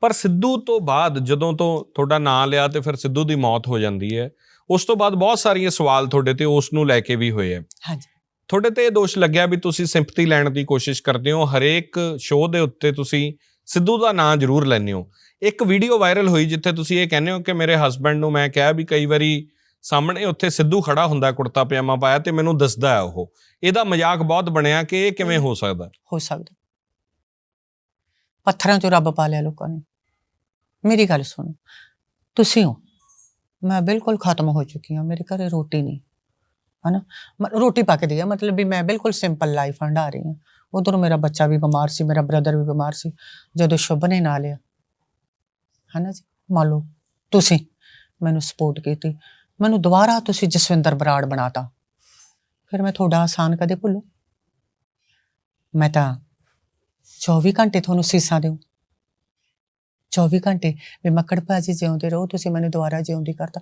ਪਰ ਸਿੱਧੂ ਤੋਂ ਬਾਅਦ ਜਦੋਂ ਤੋਂ ਤੁਹਾਡਾ ਨਾਂ ਲਿਆ ਤੇ ਫਿਰ ਸਿੱਧੂ ਦੀ ਮੌਤ ਹੋ ਜਾਂਦੀ ਹੈ ਉਸ ਤੋਂ ਬਾਅਦ ਬਹੁਤ ਸਾਰੀਆਂ ਸਵਾਲ ਤੁਹਾਡੇ ਤੇ ਉਸ ਨੂੰ ਲੈ ਕੇ ਵੀ ਹੋਏ ਆ ਹਾਂਜੀ। ਤੁਹਾਡੇ ਤੇ ਇਹ ਦੋਸ਼ ਲੱਗਿਆ ਵੀ ਤੁਸੀਂ ਸਿੰਪਥੀ ਲੈਣ ਦੀ ਕੋਸ਼ਿਸ਼ ਕਰਦੇ ਹੋ ਹਰੇਕ ਸ਼ੋਅ ਦੇ ਉੱਤੇ ਤੁਸੀਂ ਸਿੱਧੂ ਦਾ ਨਾਂ ਜ਼ਰੂਰ ਲੈਂਦੇ ਹੋ। ਇੱਕ ਵੀਡੀਓ ਵਾਇਰਲ ਹੋਈ ਜਿੱਥੇ ਤੁਸੀਂ ਇਹ ਕਹਿੰਦੇ ਹੋ ਕਿ ਮੇਰੇ ਹਸਬੰਡ ਨੂੰ ਮੈਂ ਕਿਹਾ ਵੀ ਕਈ ਵਾਰੀ ਸਾਹਮਣੇ ਉੱਥੇ ਸਿੱਧੂ ਖੜਾ ਹੁੰਦਾ ਕੁੜਤਾ ਪਜਾਮਾ ਪਾਇਆ ਤੇ ਮੈਨੂੰ ਦੱਸਦਾ ਹੈ ਉਹ। ਇਹਦਾ ਮਜ਼ਾਕ ਬਹੁਤ ਬਣਿਆ ਕਿ ਇਹ ਕਿਵੇਂ ਹੋ ਸਕਦਾ? ਹੋ ਸਕਦਾ। ਪੱਥਰਾਂ 'ਚੋਂ ਰੱਬ ਪਾ ਲਿਆ ਲੋਕਾਂ ਨੇ। ਮੇਰੀ ਗੱਲ ਸੁਣੋ। ਤੁਸੀਂ ਹੋ। ਮੈਂ ਬਿਲਕੁਲ ਖਤਮ ਹੋ ਚੁੱਕੀ ਹਾਂ। ਮੇਰੇ ਘਰੇ ਰੋਟੀ ਨਹੀਂ। ਹਨਾ? ਮ- ਰੋਟੀ ਪੱਕਦੀ ਆ। ਮਤਲਬ ਵੀ ਮੈਂ ਬਿਲਕੁਲ ਸਿੰਪਲ ਲਾਈਫ ਹੰਡਾ ਰਹੀ ਹਾਂ। ਉਧਰ ਮੇਰਾ ਬੱਚਾ ਵੀ ਬਿਮਾਰ ਸੀ, ਮੇਰਾ ਬ੍ਰਦਰ ਵੀ ਬਿਮਾਰ ਸੀ। ਜਦੋਂ ਸ਼ੁਭ ਨੇ ਨਾ ਲਿਆ। ਹਨਾ ਜੀ? ਮੰਨ ਲਓ ਤੁਸੀਂ ਮੈਨੂੰ ਸਪੋਰਟ ਕੀਤੀ। ਮੈਨੂੰ ਦੁਬਾਰਾ ਤੁਸੀਂ ਜਸਵਿੰਦਰ ਬਰਾੜ ਬਣਾਤਾ। ਫਿਰ ਮੈਂ ਤੁਹਾਡਾ ਆਸਾਨ ਕਦੇ ਭੁੱਲੂ? ਮੈਂ ਤਾਂ 24 ਘੰਟੇ ਤੁਹਾਨੂੰ ਸੀਸਾਂ ਦਿਉ 24 ਘੰਟੇ ਵੀ ਮੱਕੜ ਭਾਜੀ ਜਿਉਂਦੇ ਰਹੋ ਤੁਸੀਂ ਮੈਨੂੰ ਦੁਬਾਰਾ ਜਿਉਂਦੀ ਕਰਤਾ।